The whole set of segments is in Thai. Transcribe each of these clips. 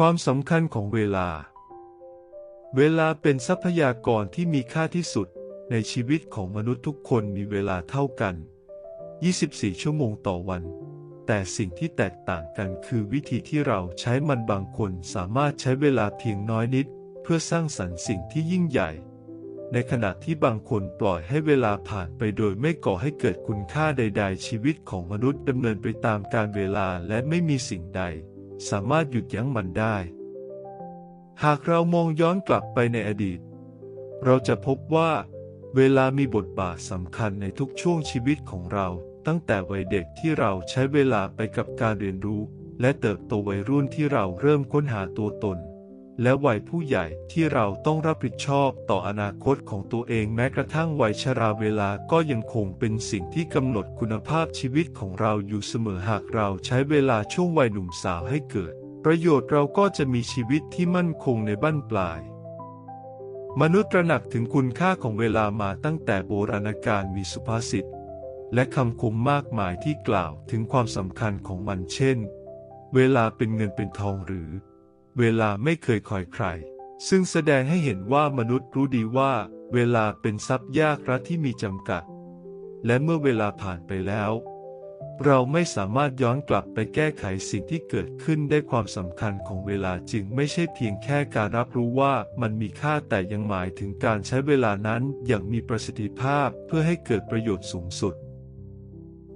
ความสำคัญของเวลา เวลาเป็นทรัพยากรที่มีค่าที่สุดในชีวิตของมนุษย์ทุกคนมีเวลาเท่ากัน 24 ชั่วโมงต่อวัน แต่สิ่งที่แตกต่างกันคือวิธีที่เราใช้มันบางคนสามารถใช้เวลาเพียงน้อยนิด เพื่อสร้างสรรค์สิ่งที่ยิ่งใหญ่ ในขณะที่บางคนปล่อยให้เวลาผ่านไปโดยไม่ก่อให้เกิดคุณค่าใด ๆ ชีวิตของมนุษย์ดำเนินไปตามการเวลาและไม่มีสิ่งใด สามารถหยุดยั้งมันได้ หากเรามองย้อนกลับไปในอดีต เราจะพบว่า เวลามีบทบาทสำคัญในทุกช่วงชีวิตของเราตั้งแต่วัยเด็กที่เราใช้เวลาไปกับการเรียนรู้ และเติบโตวัยรุ่นที่เราเริ่มค้นหาตัวตน และวัยผู้ใหญ่ที่เราต้องรับผิดชอบต่ออนาคตของตัวเองแม้กระทั่งวัยชราเวลาก็ยังคงเป็นสิ่งที่กำหนดคุณภาพชีวิตของเราอยู่เสมอหากเราใช้เวลาช่วงวัยหนุ่มสาวให้เกิด ประโยชน์เราก็จะมีชีวิตที่มั่นคงในบั้นปลาย มนุษย์ตระหนักถึงคุณค่าของเวลามาตั้งแต่โบราณกาลมีสุภาษิตและคำคมมากมายที่กล่าวถึงความสำคัญของมันเช่น เวลาเป็นเงินเป็นทองหรือ เวลาไม่เคยคอยใคร ซึ่งแสดงให้เห็นว่ามนุษย์รู้ดีว่า เวลาเป็นทรัพย์ยากรัฐที่มีจำกัด และเมื่อเวลาผ่านไปแล้ว เราไม่สามารถย้อนกลับไปแก้ไขสิ่งที่เกิดขึ้นได้ความสำคัญของเวลาจึงไม่ใช่เพียงแค่การรับรู้ว่ามันมีค่าแต่ยังหมายถึงการใช้เวลานั้นอย่างมีประสิทธิภาพเพื่อให้เกิดประโยชน์สูงสุด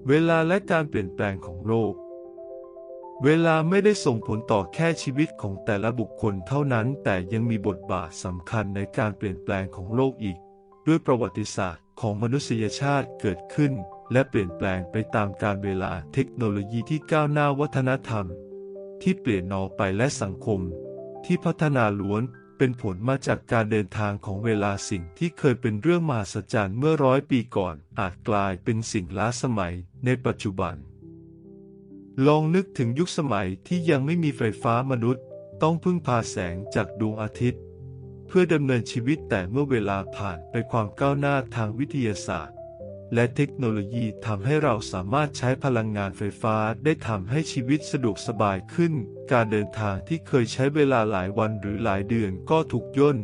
เวลาและการเปลี่ยนแปลงของโลก เวลาไม่ได้ส่งผลต่อแค่ชีวิตของแต่ละบุคคลเท่านั้น แต่ยังมีบทบาทสำคัญในการเปลี่ยนแปลงของโลกอีก ด้วยประวัติศาสตร์ของมนุษยชาติเกิดขึ้น และเปลี่ยนแปลงไปตามการเวลาเทคโนโลยีที่ก้าวหน้าวัฒนธรรม ที่เปลี่ยนนอไปและสังคม ที่พัฒนาล้วนเป็นผลมาจากการเดินทางของเวลาสิ่งที่เคยเป็นเรื่องมหัศจรรย์เมื่อร้อยปีก่อน อาจกลายเป็นสิ่งล้าสมัยในปัจจุบัน ลองนึกถึงยุคสมัยที่ยังไม่มีไฟฟ้ามนุษย์ ต้องพึ่งพาแสงจากดวงอาทิตย์ เพื่อดำเนินชีวิตแต่เมื่อเวลาผ่านไปความก้าวหน้าทางวิทยาศาสตร์ และเทคโนโลยีทำให้เราสามารถใช้พลังงานไฟฟ้าได้ทำให้ชีวิตสะดวกสบายขึ้น การเดินทางที่เคยใช้เวลาหลายวันหรือหลายเดือนก็ถูกย่น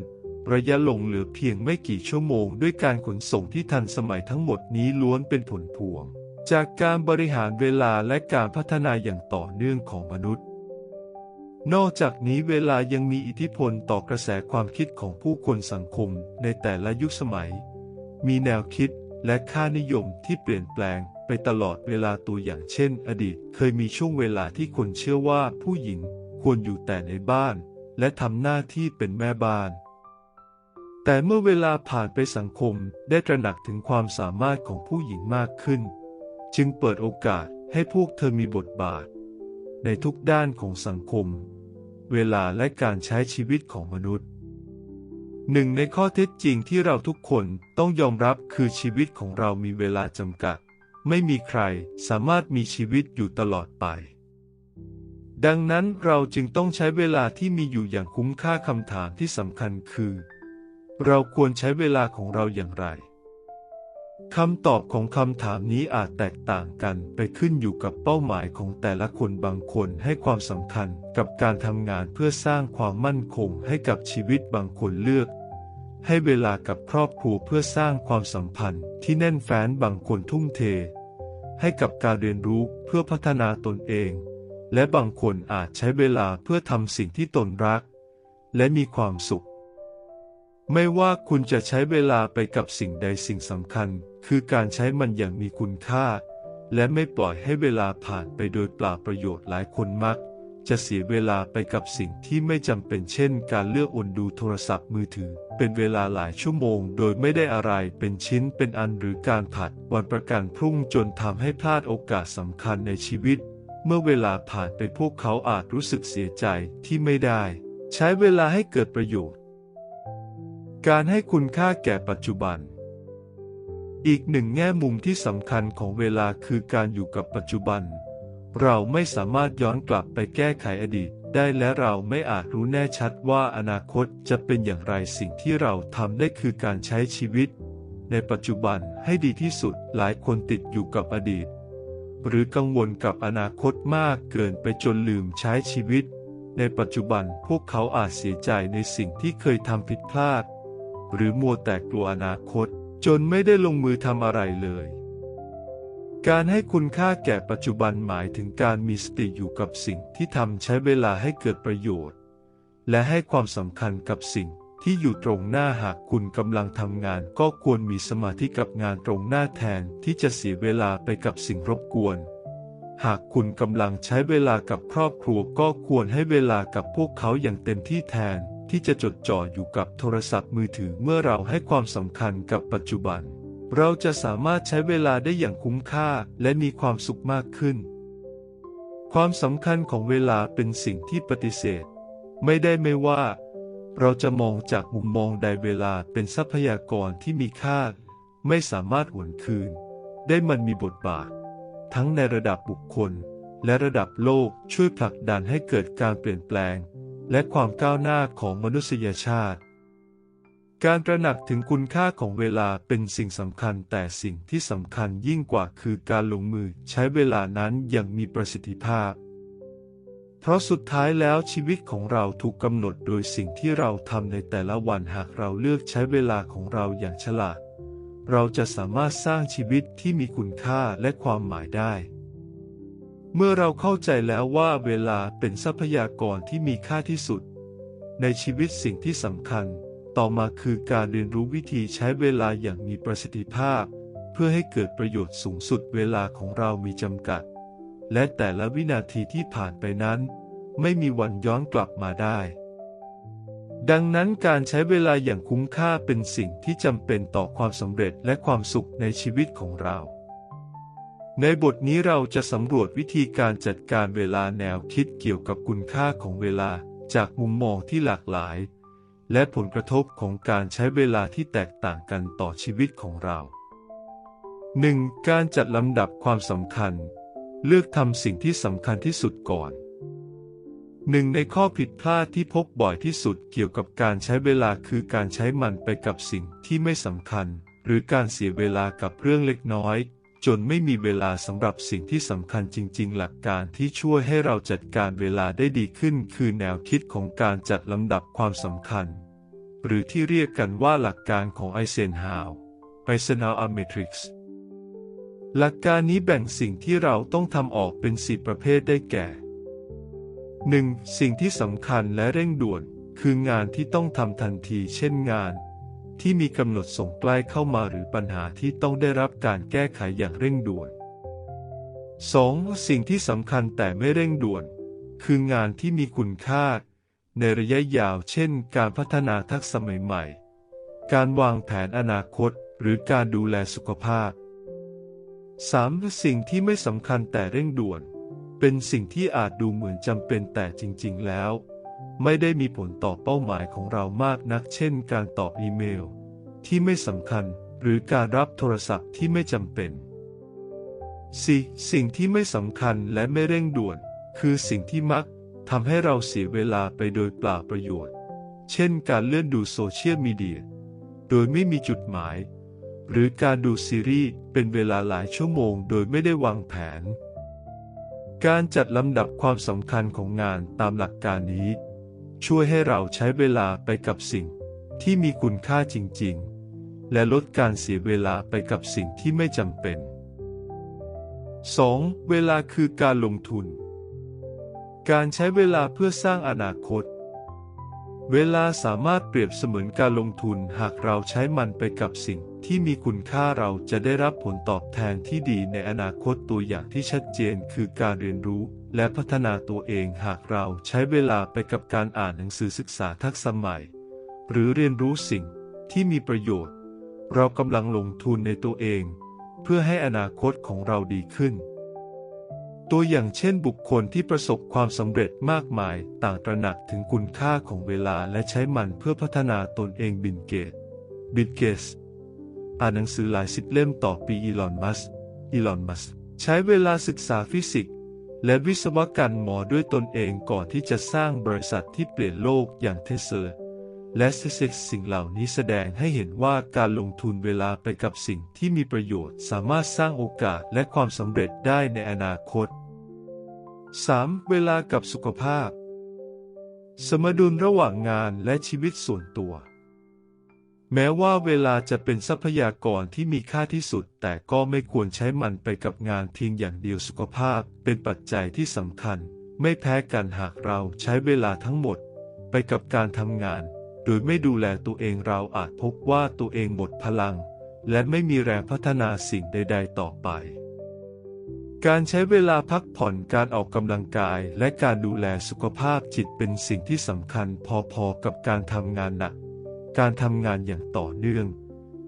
ระยะลงเหลือเพียงไม่กี่ชั่วโมงด้วยการขนส่งที่ทันสมัยทั้งหมดนี้ล้วนเป็นผลพวง จากการบริหารเวลาและการพัฒนาอย่างต่อเนื่องของมนุษย์ นอกจากนี้เวลายังมีอิทธิพลต่อกระแสความคิดของผู้คนสังคมในแต่ละยุคสมัย มีแนวคิดและค่านิยมที่เปลี่ยนแปลงไปตลอดเวลาตัวอย่างเช่น อดีตเคยมีช่วงเวลาที่คนเชื่อว่าผู้หญิงควรอยู่แต่ในบ้าน และทำหน้าที่เป็นแม่บ้านแต่เมื่อเวลาผ่านไปสังคมได้ตระหนักถึงความสามารถของผู้หญิงมากขึ้น จึงเปิดโอกาสให้พวกเธอมีบทบาท ในทุกด้านของสังคม เวลาและการใช้ชีวิตของมนุษย์หนึ่งในข้อเท็จจริงที่เราทุกคนต้องยอมรับคือชีวิตของเรามีเวลาจำกัด ไม่มีใครสามารถมีชีวิตอยู่ตลอดไป ดังนั้นเราจึงต้องใช้เวลาที่มีอยู่อย่างคุ้มค่าคำถามที่สำคัญคือ เราควรใช้เวลาของเราอย่างไร คำตอบของคำถามนี้อาจแตกต่างกันไปขึ้นอยู่กับเป้าหมายของแต่ละคนบางคนให้ความสำคัญกับการทำงานเพื่อสร้างความมั่นคงให้กับชีวิตบางคนเลือก ให้เวลากับครอบครัวเพื่อสร้างความสัมพันธ์ที่แน่นแฟ้นบางคนทุ่มเท ให้กับการเรียนรู้เพื่อพัฒนาตนเอง และบางคนอาจใช้เวลาเพื่อทำสิ่งที่ตนรัก และมีความสุข ไม่ว่าคุณจะใช้เวลาไปกับสิ่งใดสิ่งสำคัญ คือการใช้มันอย่างมีคุณค่า และไม่ปล่อยให้เวลาผ่านไปโดยเปล่าประโยชน์หลายคนมัก จะเสียเวลาไปกับสิ่งที่ไม่จำเป็นเช่น การเลือกอนดูโทรศัพท์มือถือ เป็นเวลาหลายชั่วโมง โดยไม่ได้อะไรเป็นชิ้นเป็นอันหรือการผัดวันประกันพรุ่งจนทำให้พลาดโอกาสสำคัญในชีวิต เมื่อเวลาผ่านไปพวกเขาอาจรู้สึกเสียใจที่ไม่ได้ ใช้เวลาให้เกิดประโยชน์ การให้คุณค่าแก่ปัจจุบัน อีกหนึ่งแง่มุมที่สำคัญของเวลาคือการอยู่กับปัจจุบัน เราไม่สามารถย้อนกลับไปแก้ไขอดีตได้และเราไม่อาจรู้แน่ชัดว่าอนาคตจะเป็นอย่างไรสิ่งที่เราทำได้คือการใช้ชีวิต ในปัจจุบันให้ดีที่สุดหลายคนติดอยู่กับอดีต หรือกังวลกับอนาคตมากเกินไปจนลืมใช้ชีวิต ในปัจจุบันพวกเขาอาจเสียใจในสิ่งที่เคยทำผิดพลาด หรือมัวแต่กลัวอนาคต จนไม่ได้ลงมือทำอะไรเลย การให้คุณค่าแก่ปัจจุบันหมายถึงการมีสติอยู่กับสิ่งที่ทำใช้เวลาให้เกิดประโยชน์ และให้ความสำคัญกับสิ่งที่อยู่ตรงหน้าหากคุณกำลังทำงานก็ควรมีสมาธิกับงานตรงหน้าแทนที่จะเสียเวลาไปกับสิ่งรบกวน หากคุณกำลังใช้เวลากับครอบครัวก็ควรให้เวลากับพวกเขาอย่างเต็มที่แทน ที่จะจดจ่ออยู่กับโทรศัพท์มือถือเมื่อเราให้ความสำคัญกับปัจจุบัน เราจะสามารถใช้เวลาได้อย่างคุ้มค่าและมีความสุขมากขึ้น ความสำคัญของเวลาเป็นสิ่งที่ปฏิเสธ ไม่ได้ไม่ว่า เราจะมองจากมุมมองใดเวลาเป็นทรัพยากรที่มีค่า ไม่สามารถหวนคืน ได้มันมีบทบาท ทั้งในระดับบุคคลและระดับโลกช่วยผลักดันให้เกิดการเปลี่ยนแปลง และความก้าวหน้าของมนุษยชาติ การตระหนักถึงคุณค่าของเวลาเป็นสิ่งสำคัญแต่สิ่งที่สำคัญยิ่งกว่าคือการลงมือใช้เวลานั้นอย่างมีประสิทธิภาพ เพราะสุดท้ายแล้วชีวิตของเราถูกกำหนดโดยสิ่งที่เราทำในแต่ละวันหากเราเลือกใช้เวลาของเราอย่างฉลาด เราจะสามารถสร้างชีวิตที่มีคุณค่าและความหมายได้ เมื่อเราเข้าใจแล้วว่าเวลาเป็นทรัพยากรที่มีค่าที่สุด ในชีวิตสิ่งที่สำคัญ ต่อมาคือการเรียนรู้วิธีใช้เวลาอย่างมีประสิทธิภาพ เพื่อให้เกิดประโยชน์สูงสุดเวลาของเรามีจำกัด และแต่ละวินาทีที่ผ่านไปนั้น ไม่มีวันย้อนกลับมาได้ ดังนั้นการใช้เวลาอย่างคุ้มค่าเป็นสิ่งที่จำเป็นต่อความสำเร็จและความสุขในชีวิตของเรา ในบทนี้เราจะสำรวจวิธีการจัดการเวลาแนวคิดเกี่ยวกับคุณค่าของเวลาจากมุมมองที่หลากหลาย และผลกระทบของการใช้เวลาที่แตกต่างกันต่อชีวิตของเรา 1. การจัดลำดับความสำคัญ เลือกทำสิ่งที่สำคัญที่สุดก่อนหนึ่งในข้อผิดพลาดที่พบบ่อยที่สุดเกี่ยวกับการใช้เวลาคือการใช้มันไปกับสิ่งที่ไม่สำคัญ หรือการเสียเวลากับเรื่องเล็กน้อย จนไม่มีเวลาสำหรับสิ่งที่สำคัญจริง ๆ หลักการที่ช่วยให้เราจัดการเวลาได้ดีขึ้น คือแนวคิดของการจัดลำดับความสำคัญ หรือที่เรียกกันว่าหลักการของไอเซนฮาวไอเซนฮาวอเมทริกซ์หลักการนี้แบ่งสิ่งที่เราต้องทำออกเป็นสี่ประเภทได้แก่ 1. สิ่งที่สำคัญและเร่งด่วน คืองานที่ต้องทำทันที เช่นงาน ที่มีกำหนดส่งใกล้เข้ามาหรือปัญหาที่ต้องได้รับการแก้ไขอย่างเร่งด่วน 2. สิ่งที่สำคัญแต่ไม่เร่งด่วน คืองานที่มีคุณค่า ในระยะยาวเช่น การพัฒนาทักษะใหม่ๆ การวางแผนอนาคต หรือการดูแลสุขภาพ 3. สิ่งที่ไม่สำคัญแต่เร่งด่วน เป็นสิ่งที่อาจดูเหมือนจำเป็นแต่จริง ๆ แล้ว ไม่ได้มีผลต่อเป้าหมายของเรามากนัก เช่น การตอบอีเมล ที่ไม่สำคัญหรือการรับโทรศัพท์ที่ไม่จำเป็น 4. สิ่งที่ไม่สำคัญและไม่เร่งด่วน คือสิ่งที่มักทำให้เราเสียเวลาไปโดยเปล่าประโยชน์ เช่น การเลื่อนดูโซเชียลมีเดีย โดยไม่มีจุดหมาย หรือการดูซีรีส์เป็นเวลาหลายชั่วโมงโดยไม่ได้วางแผน การจัดลำดับความสำคัญของงานตามหลักการนี้ ช่วยให้เราใช้เวลาไปกับสิ่งที่มีคุณค่าจริงๆ และลดการเสียเวลาไปกับสิ่งที่ไม่จำเป็น 2. เวลาคือการลงทุน การใช้เวลาเพื่อสร้างอนาคต เวลาสามารถเปรียบเสมือนการลงทุนหากเราใช้มันไปกับสิ่งที่มีคุณค่าเราจะได้รับผลตอบแทนที่ดีในอนาคตตัวอย่างที่ชัดเจนคือการเรียนรู้ และพัฒนาตัวเองหากเราใช้เวลาไปกับการอ่านหนังสือศึกษาทักษะใหม่ หรือเรียนรู้สิ่งที่มีประโยชน์ เรากำลังลงทุนในตัวเอง เพื่อให้อนาคตของเราดีขึ้น ตัวอย่างเช่นบุคคลที่ประสบความสำเร็จมากมาย ต่างตระหนักถึงคุณค่าของเวลาและใช้มันเพื่อพัฒนาตนเองบินเกต บิลเกส อ่านหนังสือหลายสิบเล่มต่อปีอีลอนมัส อีลอนมัส ใช้เวลาศึกษาฟิสิกส์และวิศวกรรมหมอด้วยตนเองก่อนที่จะสร้างบริษัทที่เปลี่ยนโลกอย่างเทสลา และเซ็กสิ่งเหล่านี้แสดงให้เห็นว่าการลงทุนเวลาไปกับสิ่งที่มีประโยชน์ สามารถสร้างโอกาสและความสำเร็จได้ในอนาคต 3. เวลากับสุขภาพ สมดุลระหว่างงานและชีวิตส่วนตัว แม้ว่าเวลาจะเป็นทรัพยากรที่มีค่าที่สุด แต่ก็ไม่ควรใช้มันไปกับงานเพียงอย่างเดียวสุขภาพ เป็นปัจจัยที่สำคัญ ไม่แพ้กันหากเราใช้เวลาทั้งหมด ไปกับการทำงาน โดยไม่ดูแลตัวเองเราอาจพบว่าตัวเองหมดพลัง และไม่มีแรงพัฒนาสิ่งใด ๆ ต่อไป การใช้เวลาพักผ่อนการออกกำลังกายและการดูแลสุขภาพจิตเป็นสิ่งที่สำคัญพอๆกับการทำงานหนัก การทำงานอย่างต่อเนื่อง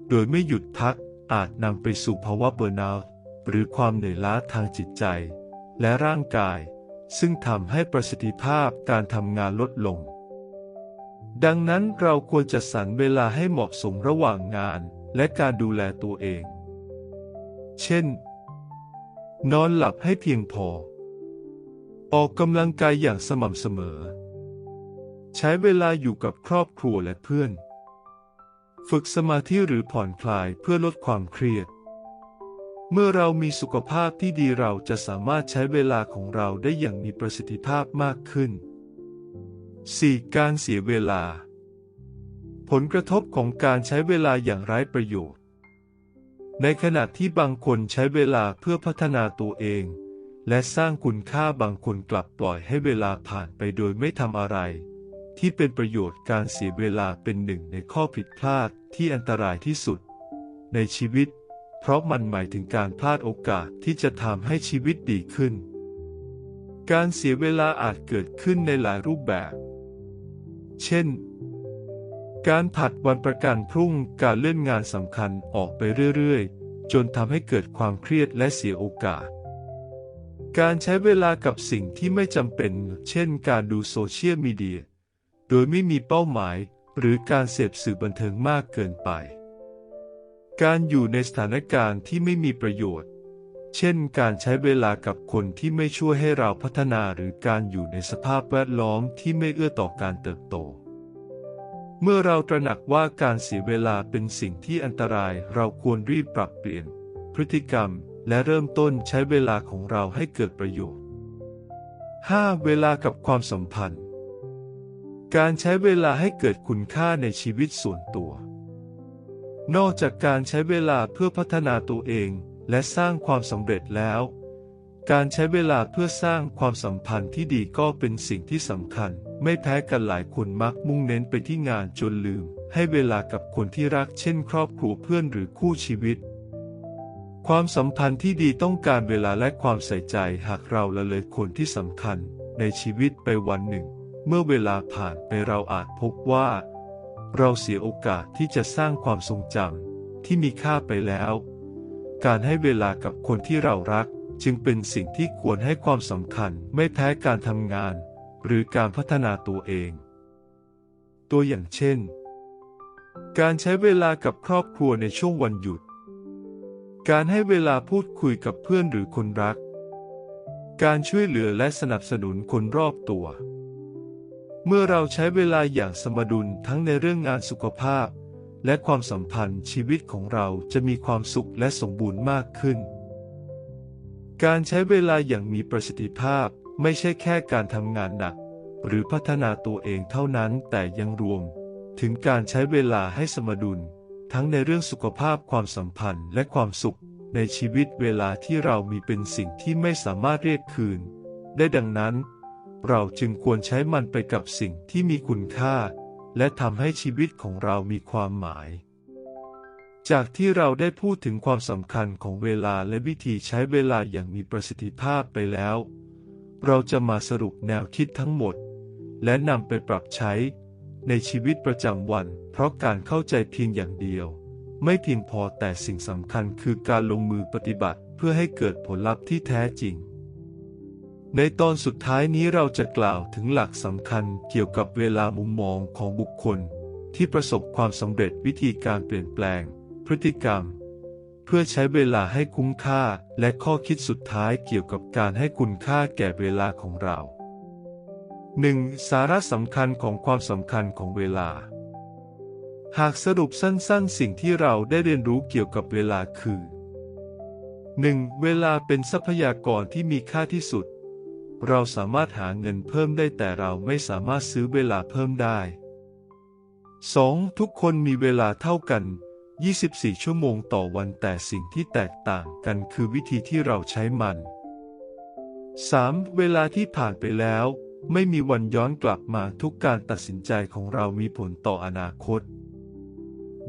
โดยไม่หยุดพักอาจนำไปสู่ภาวะเบอร์นาท์หรือความเหนื่อยล้าทางจิตใจ และร่างกาย ซึ่งทำให้ประสิทธิภาพการทำงานลดลง ดังนั้นเราควรจะสรรเวลาให้เหมาะสมระหว่างงานและการดูแลตัวเอง เช่น นอนหลับให้เพียงพอ ออกกำลังกายอย่างสม่ำเสมอ ใช้เวลาอยู่กับครอบครัวและเพื่อน ฝึกสมาธิหรือผ่อนคลายเพื่อลดความเครียด เมื่อเรามีสุขภาพที่ดีเราจะสามารถใช้เวลาของเราได้อย่างมีประสิทธิภาพมากขึ้น 4. การเสียเวลา ผลกระทบของการใช้เวลาอย่างไร้ประโยชน์ ในขณะที่บางคนใช้เวลาเพื่อพัฒนาตัวเอง และสร้างคุณค่าบางคนกลับปล่อยให้เวลาผ่านไปโดยไม่ทำอะไร ที่เป็นประโยชน์การเสียเวลาเป็นหนึ่งในข้อผิดพลาดที่อันตรายที่สุด ในชีวิต เพราะมันหมายถึงการพลาดโอกาสที่จะทำให้ชีวิตดีขึ้น การเสียเวลาอาจเกิดขึ้นในหลายรูปแบบ เช่น การผัดวันประกันพรุ่งการเลื่อนงานสำคัญออกไปเรื่อยๆ จนทำให้เกิดความเครียดและเสียโอกาส การใช้เวลากับสิ่งที่ไม่จำเป็น เช่นการดูโซเชียลมีเดีย โดยไม่มีเป้าหมายหรือการเสพสื่อบันเทิงมากเกินไป การอยู่ในสถานการณ์ที่ไม่มีประโยชน์ เช่นการใช้เวลากับคนที่ไม่ช่วยให้เราพัฒนาหรือการอยู่ในสภาพแวดล้อมที่ไม่เอื้อต่อการเติบโต เมื่อเราตระหนักว่าการเสียเวลาเป็นสิ่งที่อันตรายเราควรรีบปรับเปลี่ยน พฤติกรรมและเริ่มต้นใช้เวลาของเราให้เกิดประโยชน์ 5. เวลากับความสัมพันธ์ การใช้เวลาให้เกิดคุณค่าในชีวิตส่วนตัว นอกจากการใช้เวลาเพื่อพัฒนาตัวเอง และสร้างความสำเร็จแล้ว การใช้เวลาเพื่อสร้างความสัมพันธ์ที่ดีก็เป็นสิ่งที่สำคัญ ไม่แพ้กันหลายคนมักมุ่งเน้นไปที่งานจนลืม ให้เวลากับคนที่รักเช่น ครอบครัวเพื่อนหรือคู่ชีวิต ความสัมพันธ์ที่ดีต้องการเวลาและความใส่ใจหากเราละเลยคนที่สำคัญ ในชีวิตไปวันหนึ่ง เมื่อเวลาผ่านไปเราอาจพบว่า เราเสียโอกาสที่จะสร้างความทรงจำที่มีค่าไปแล้ว การให้เวลากับคนที่เรารัก จึงเป็นสิ่งที่ควรให้ความสำคัญไม่แพ้การทำงาน หรือการพัฒนาตัวเอง ตัวอย่างเช่น การใช้เวลากับครอบครัวในช่วงวันหยุด การให้เวลาพูดคุยกับเพื่อนหรือคนรัก การช่วยเหลือและสนับสนุนคนรอบตัว เมื่อเราใช้เวลาอย่างสมดุลทั้งในเรื่องงานสุขภาพ และความสัมพันธ์ชีวิตของเราจะมีความสุขและสมบูรณ์มากขึ้น การใช้เวลาอย่างมีประสิทธิภาพไม่ใช่แค่การทำงานหนัก หรือพัฒนาตัวเองเท่านั้นแต่ยังรวม ถึงการใช้เวลาให้สมดุล ทั้งในเรื่องสุขภาพความสัมพันธ์และความสุข ในชีวิตเวลาที่เรามีเป็นสิ่งที่ไม่สามารถเรียกคืน ได้ดังนั้น เราจึงควรใช้มันไปกับสิ่งที่มีคุณค่า และทำให้ชีวิตของเรามีความหมาย จากที่เราได้พูดถึงความสำคัญของเวลาและวิธีใช้เวลาอย่างมีประสิทธิภาพไปแล้ว เราจะมาสรุปแนวคิดทั้งหมด และนำไปปรับใช้ในชีวิตประจำวัน เพราะการเข้าใจเพียงอย่างเดียว ไม่เพียงพอแต่สิ่งสำคัญคือการลงมือปฏิบัติเพื่อให้เกิดผลลัพธ์ที่แท้จริง ในตอนสุดท้ายนี้เราจะกล่าวถึงหลักสำคัญเกี่ยวกับเวลามุมมองของบุคคล ที่ประสบความสำเร็จวิธีการเปลี่ยนแปลง พฤติกรรม เพื่อใช้เวลาให้คุ้มค่าและข้อคิดสุดท้ายเกี่ยวกับการให้คุณค่าแก่เวลาของเรา 1. สาระสำคัญของความสำคัญของเวลา หากสรุปสั้นๆ สิ่งที่เราได้เรียนรู้เกี่ยวกับเวลาคือ 1. เวลาเป็นทรัพยากรที่มีค่าที่สุด เราสามารถหาเงินเพิ่มได้แต่เราไม่สามารถซื้อเวลาเพิ่มได้ 2. ทุกคนมีเวลาเท่ากัน 24 ชั่วโมงต่อวันแต่สิ่งที่แตกต่างกันคือวิธีที่เราใช้มัน 3. เวลาที่ผ่านไปแล้ว ไม่มีวันย้อนกลับมาทุกการตัดสินใจของเรามีผลต่ออนาคต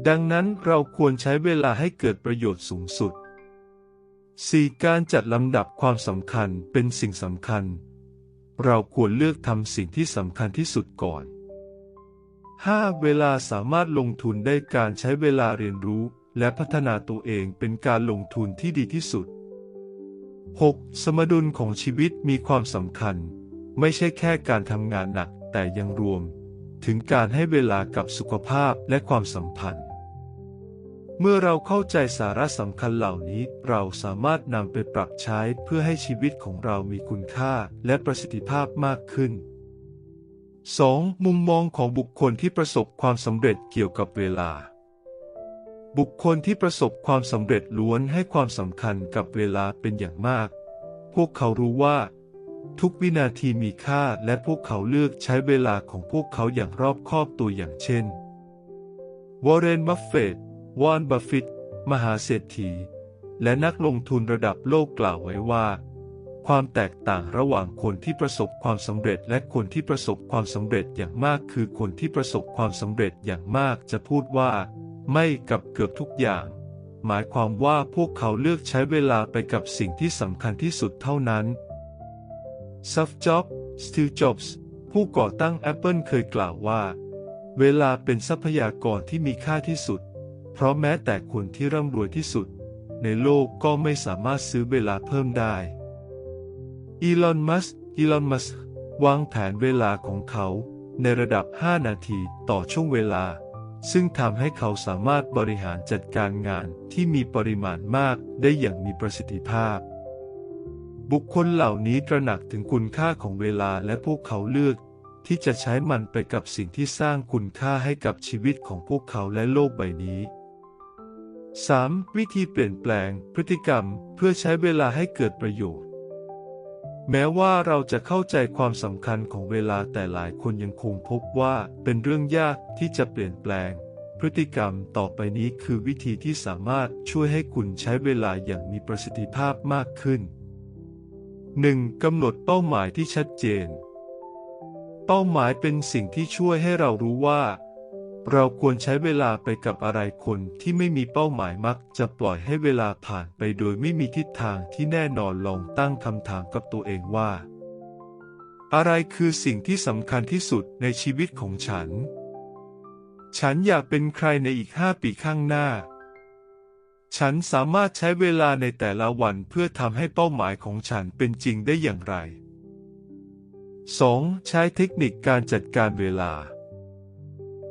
ดังนั้นเราควรใช้เวลาให้เกิดประโยชน์สูงสุด 4. การจัดลำดับความสำคัญเป็นสิ่งสำคัญ เราควรเลือกทำสิ่งที่สำคัญที่สุดก่อน 5. เวลาสามารถลงทุนได้การใช้เวลาเรียนรู้และพัฒนาตัวเองเป็นการลงทุนที่ดีที่สุด 6. สมดุลของชีวิตมีความสำคัญ ไม่ใช่แค่การทำงานหนักแต่ยังรวม ถึงการให้เวลากับสุขภาพและความสัมพันธ์ เมื่อเราเข้าใจสาระสำคัญเหล่านี้ เราสามารถนำไปปรับใช้เพื่อให้ชีวิตของเรามีคุณค่าและประสิทธิภาพมากขึ้น 2. มุมมองของบุคคลที่ประสบความสำเร็จเกี่ยวกับเวลา บุคคลที่ประสบความสำเร็จล้วนให้ความสำคัญกับเวลาเป็นอย่างมาก พวกเขารู้ว่า ทุกวินาทีมีค่าและพวกเขาเลือกใช้เวลาของพวกเขาอย่างรอบคอบตัวอย่างเช่น วอร์เรน บัฟเฟตต์ วอนบัฟฟิตมหาเศรษฐี และนักลงทุนระดับโลกกล่าวไว้ว่า ความแตกต่างระหว่างคนที่ประสบความสำเร็จและคนที่ประสบความสำเร็จอย่างมากคือคนที่ประสบความสำเร็จอย่างมากจะพูดว่า ไม่กับเกือบทุกอย่าง หมายความว่าพวกเขาเลือกใช้เวลาไปกับสิ่งที่สำคัญที่สุดเท่านั้นซัฟจ็อบสตีลจ็อบส์ผู้ก่อตั้ง Apple เคยกล่าวว่า เวลาเป็นทรัพยากรที่มีค่าที่สุด เพราะแม้แต่คนที่ร่ำรวยที่สุด ในโลกก็ไม่สามารถซื้อเวลาเพิ่มได้ อีลอน มัสอีลอน มัสวางแผนเวลาของเขาในระดับ 5 นาทีต่อช่วงเวลา ซึ่งทำให้เขาสามารถบริหารจัดการงานที่มีปริมาณมากได้อย่างมีประสิทธิภาพ บุคคลเหล่านี้ตระหนักถึงคุณค่าของเวลาและพวกเขาเลือกที่จะใช้มันไปกับสิ่งที่สร้างคุณค่าให้กับชีวิตของพวกเขาและโลกใบนี้ 3. วิธีเปลี่ยนแปลงพฤติกรรมเพื่อใช้เวลาให้เกิดประโยชน์ แม้ว่าเราจะเข้าใจความสำคัญของเวลาแต่หลายคนยังคงพบว่าเป็นเรื่องยากที่จะเปลี่ยนแปลง พฤติกรรมต่อไปนี้คือวิธีที่สามารถช่วยให้คุณใช้เวลาอย่างมีประสิทธิภาพมากขึ้น 1. กำหนดเป้าหมายที่ชัดเจน เป้าหมายเป็นสิ่งที่ช่วยให้เรารู้ว่า เราควรใช้เวลาไปกับอะไรคนที่ไม่มีเป้าหมายมัก จะปล่อยให้เวลาผ่านไปโดยไม่มีทิศทางที่แน่นอนลองตั้งคำถามกับตัวเองว่า อะไรคือสิ่งที่สำคัญที่สุดในชีวิตของฉัน ฉันอยากเป็นใครในอีกห้าปีข้างหน้า ฉันสามารถใช้เวลาในแต่ละวันเพื่อทำให้เป้าหมายของฉันเป็นจริงได้อย่างไร 2. ใช้เทคนิคการจัดการเวลา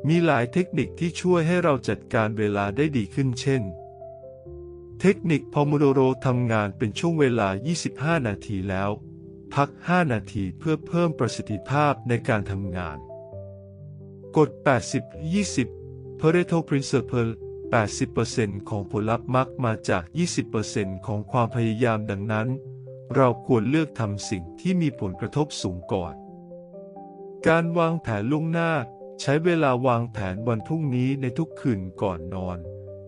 มีหลายเทคนิคที่ช่วยให้เราจัดการเวลาได้ดีขึ้นเช่น เทคนิคพอมโดโรทำงานเป็นช่วงเวลา 25 นาทีแล้ว พัก 5 นาทีเพื่อเพิ่มประสิทธิภาพในการทำงาน กฎ 80-20 Pareto Principle 80%ของผลลัพธ์มักมาจาก 20%ของความพยายามดังนั้น เราควรเลือกทำสิ่งที่มีผลกระทบสูงก่อน การวางแผนล่วงหน้า ใช้เวลาวางแผนวันพรุ่งนี้ในทุกคืนก่อนนอน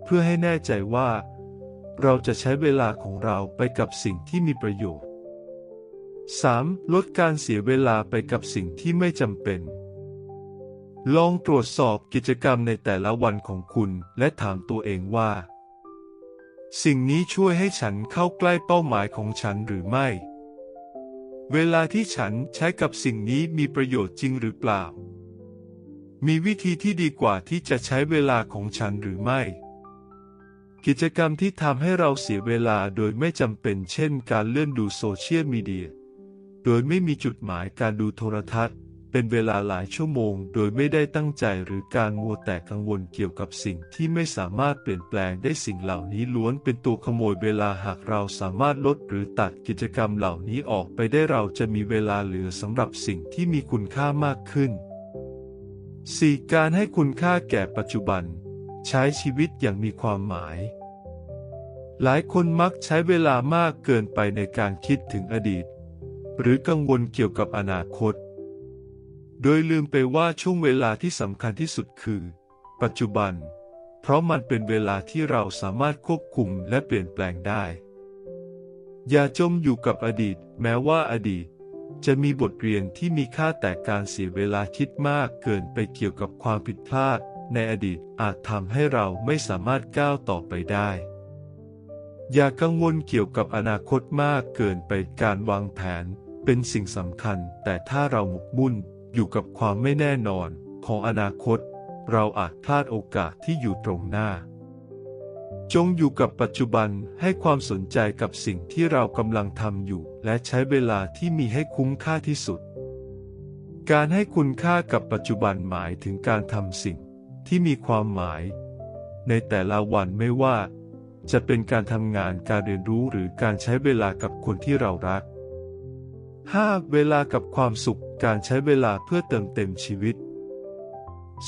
เพื่อให้แน่ใจว่า เราจะใช้เวลาของเราไปกับสิ่งที่มีประโยชน์ 3. ลดการเสียเวลาไปกับสิ่งที่ไม่จำเป็น ลองตรวจสอบกิจกรรมในแต่ละวันของคุณและถามตัวเองว่า สิ่งนี้ช่วยให้ฉันเข้าใกล้เป้าหมายของฉันหรือไม่ เวลาที่ฉันใช้กับสิ่งนี้มีประโยชน์จริงหรือเปล่า มีวิธีที่ดีกว่าที่จะใช้เวลาของฉันหรือไม่ กิจกรรมที่ทำให้เราเสียเวลาโดยไม่จำเป็นเช่น การเลื่อนดูโซเชียลมีเดีย โดยไม่มีจุดหมายการดูโทรทัศน์ เป็นเวลาหลายชั่วโมง โดยไม่ได้ตั้งใจหรือการมัวแต่กังวลเกี่ยวกับสิ่งที่ไม่สามารถเปลี่ยนแปลงได้สิ่งเหล่านี้ล้วนเป็นตัวขโมยเวลาหากเราสามารถลดหรือตัดกิจกรรมเหล่านี้ออกไปได้เราจะมีเวลาเหลือสำหรับสิ่งที่มีคุณค่ามากขึ้น 4. การให้คุณค่าแก่ปัจจุบัน ใช้ชีวิตอย่างมีความหมาย หลายคนมักใช้เวลามากเกินไปในการคิดถึงอดีต หรือกังวลเกี่ยวกับอนาคต โดยลืมไปว่าช่วงเวลาที่สำคัญที่สุดคือ ปัจจุบัน เพราะมันเป็นเวลาที่เราสามารถควบคุมและเปลี่ยนแปลงได้ อย่าจมอยู่กับอดีต แม้ว่าอดีต จะมีบทเรียนที่มีค่าแต่การเสียเวลาคิดมากเกินไปเกี่ยวกับความผิดพลาด ในอดีตอาจทำให้เราไม่สามารถก้าวต่อไปได้ อย่ากังวลเกี่ยวกับอนาคตมากเกินไปการวางแผน เป็นสิ่งสำคัญ แต่ถ้าเราหมกมุ่นอยู่กับความไม่แน่นอนของอนาคต เราอาจพลาดโอกาสที่อยู่ตรงหน้า จงอยู่กับปัจจุบันให้ความสนใจกับสิ่งที่เรากำลังทำอยู่ และใช้เวลาที่มีให้คุ้มค่าที่สุด การให้คุณค่ากับปัจจุบันหมายถึงการทำสิ่งที่มีความหมาย ในแต่ละวันไม่ว่า จะเป็นการทำงานการเรียนรู้หรือการใช้เวลากับคนที่เรารัก 5. เวลากับความสุขการใช้เวลาเพื่อเติมเต็มชีวิต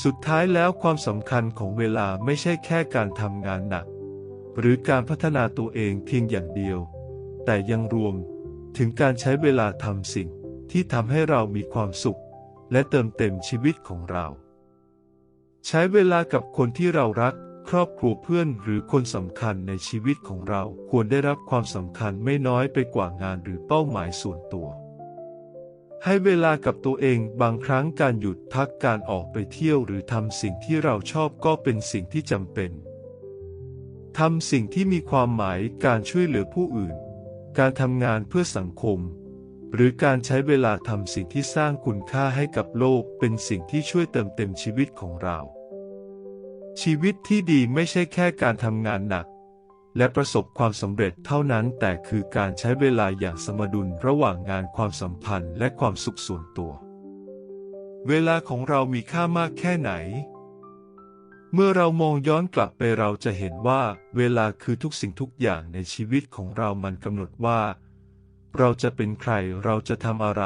สุดท้ายแล้วความสำคัญของเวลาไม่ใช่แค่การทำงานหนัก หรือการพัฒนาตัวเองเพียงอย่างเดียว แต่ยังรวมถึงการใช้เวลาทำสิ่งที่ทำให้เรามีความสุข และเติมเต็มชีวิตของเรา ใช้เวลากับคนที่เรารัก ครอบครัวเพื่อนหรือคนสำคัญในชีวิตของเราควรได้รับความสำคัญไม่น้อยไปกว่างานหรือเป้าหมายส่วนตัวให้เวลากับตัวเองบางครั้งการหยุดพักการออกไปเที่ยวหรือทำสิ่งที่เราชอบก็เป็นสิ่งที่จำเป็น ทำสิ่งที่มีความหมายการช่วยเหลือผู้อื่น การทำงานเพื่อสังคม หรือการใช้เวลาทำสิ่งที่สร้างคุณค่าให้กับโลกเป็นสิ่งที่ช่วยเติมเต็มชีวิตของเรา ชีวิตที่ดีไม่ใช่แค่การทำงานหนัก และประสบความสำเร็จเท่านั้นแต่คือการใช้เวลาอย่างสมดุลระหว่างงานความสัมพันธ์และความสุขส่วนตัว เวลาของเรามีค่ามากแค่ไหน เมื่อเรามองย้อนกลับไปเราจะเห็นว่าเวลาคือทุกสิ่งทุกอย่างในชีวิตของเรามันกำหนดว่า เราจะเป็นใครเราจะทำอะไร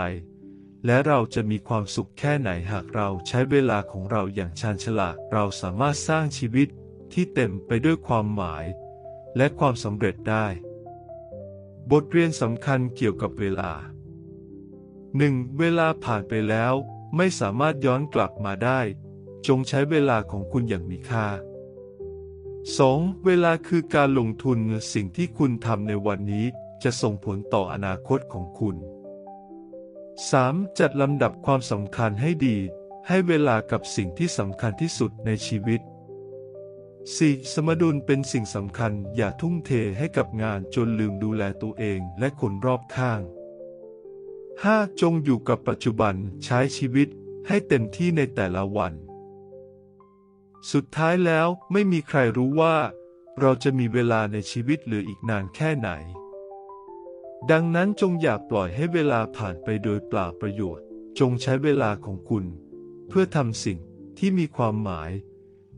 และเราจะมีความสุขแค่ไหนหากเราใช้เวลาของเราอย่างชาญฉลาดเราสามารถสร้างชีวิตที่เต็มไปด้วยความหมาย และความสำเร็จได้ บทเรียนสำคัญเกี่ยวกับเวลา 1. เวลาผ่านไปแล้ว ไม่สามารถย้อนกลับมาได้ จงใช้เวลาของคุณอย่างมีค่า 2. เวลาคือการลงทุนสิ่งที่คุณทำในวันนี้จะส่งผลต่ออนาคตของคุณ 3. จัดลำดับความสำคัญให้ดี ให้เวลากับสิ่งที่สำคัญที่สุดในชีวิต 4. สมดุลเป็นสิ่งสำคัญอย่าทุ่มเทให้กับงานจนลืมดูแลตัวเองและคนรอบข้าง 5. จงอยู่กับปัจจุบันใช้ชีวิตให้เต็มที่ในแต่ละวัน สุดท้ายแล้วไม่มีใครรู้ว่า เราจะมีเวลาในชีวิตเหลืออีกนานแค่ไหน ดังนั้นจงอย่าปล่อยให้เวลาผ่านไปโดยเปล่าประโยชน์ จงใช้เวลาของคุณ เพื่อทำสิ่งที่มีความหมาย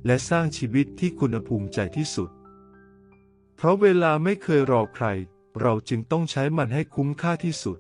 และสร้างชีวิตที่คุณภูมิใจที่สุด เพราะเวลาไม่เคยรอใคร เราจึงต้องใช้มันให้คุ้มค่าที่สุด